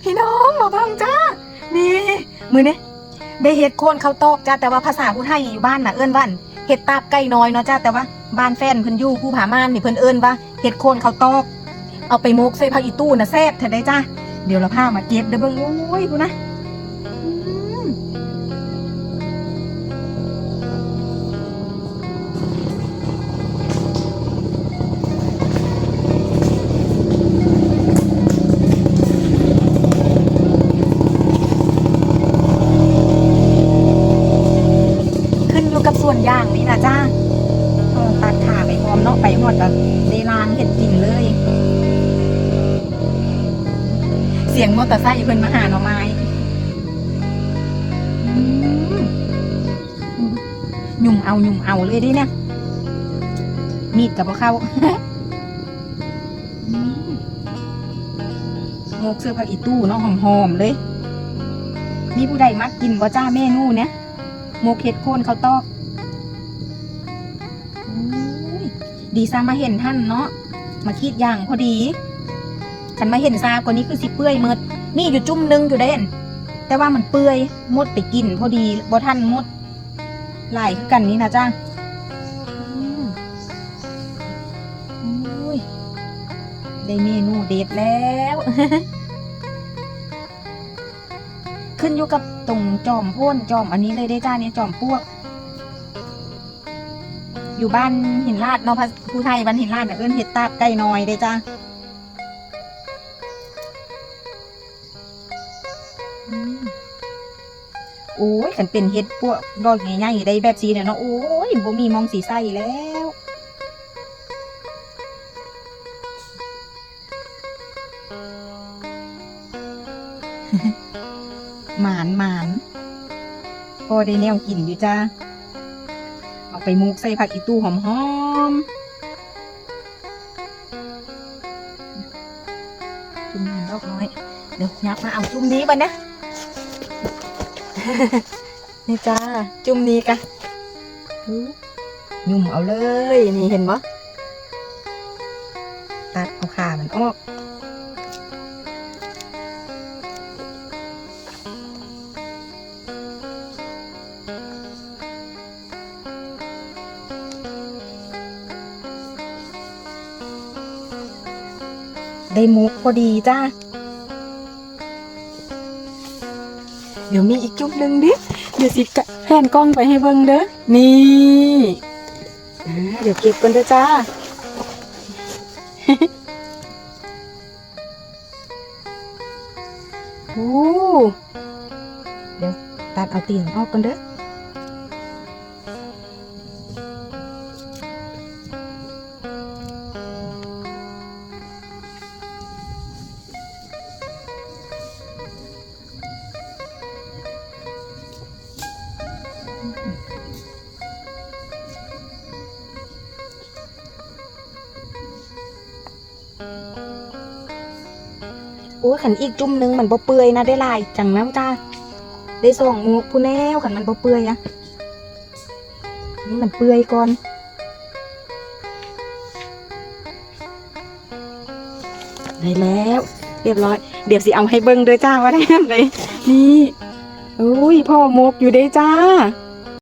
พี่น้องมาบังจ้านี่มือเนี่ยได้เห็ดโคนเขาตอกจ้าแต่ว่าภาษาผู้ไทยอยู่บ้านน่ะเอิ้นว่าเห็ดตาบไก่น้อยเนาะจ้าแต่ว่าบ้านแฟนเพิ่นอยู่ผู้ผาม่านนี่เพิ่นเอิ้นว่าเห็ดโคนเขาตอก เอาไปโมกใส่ผักอีตู้น่ะแซ่บแท้ได้จ้าเดี๋ยวเราพามาเก็บเด้อเบิ่งโอ้ยกูนะ วนย่างนี่นะจ้าเอาตัดขาไปพร้อมเนาะไปหอดกับเดลางเห็ดกินเลย เสียงมอเตอร์ไซค์เพิ่นมาหาหน่อไม้อืมยุ่มเอายุ่มเอาเลยดิเนี่ยมีดกับบ่เข้าอืมงกเสื้อผ้าอีตู้เนาะหอมๆเลยมีผู้ใดมักกินบ่จ้าเมนูเนี่ยหมกเห็ดโคนข้าวตอก ดีซามาเห็นท่านเนาะมาคิดอย่างพอดีฉันมาเห็นซากว่านี้คือสิเปื่อยหมดมีอยู่จุ่มหนึงอยู่เด่นแต่ว่ามันเปื่อยมดไปกิน พอดีบ่ทันมดหลายคือกันนี้นะจ้าอุ้ยได้เมนูเด็ดแล้ว ขึ้นอยู่กับตรงจอมพ่นจอมอันนี้เลยได้จ้าเนี่ยจอมปวก อยู่บ้านหินลาดเนาะภาผู้ไทยบ้านหินลาดเนี่ยเอิ้นเห็ดตาบไก่น้อยได้จ้าโอ้ยขันเป็นเห็ดพวกดอกใหญ่ๆได้แบบสีเนี่ยเนาะโอ้ยบ่มีมองสีใสแล้วหมานหมานพอได้แนวกินอยู่จ้า ไปมุกใส่ผักอีตู้หอมๆจุ่มน้ำดอกน้อย เดี๋ยวยับมาเอาจุ่มนี้ไปนะ นี่จ้า จุ่มนี้กะดูยุ่มเอาเลย นี่เห็นปะตัดเอาขามันออก ได้มุกพอดีจ้าเดี๋ยวมีอีกจุ่มหนึ่งดิ เดี๋ยวสิแผ่นกล้องไปให้เบิ่งเด้อ นี่เดี๋ยวเก็บกันเด้อจ้า โอ้ เดี๋ยวตัดเอาตีนออกกันเด้อ โอ้ขันอีกจุ่มหนึงมันบ่เปื่อยนะได้ลายจังน้ำจ้าได้สองมูผู้แนวขันมันบ่เปื่อยอะนี่มันเปื่อยก่อนได้แล้ว เรียบร้อย เดี๋ยวสิเอาให้เบิ่งเด้อจ้าว่าได้ไหนนี่อุ้ยพ่อมกอยู่เด้จ้า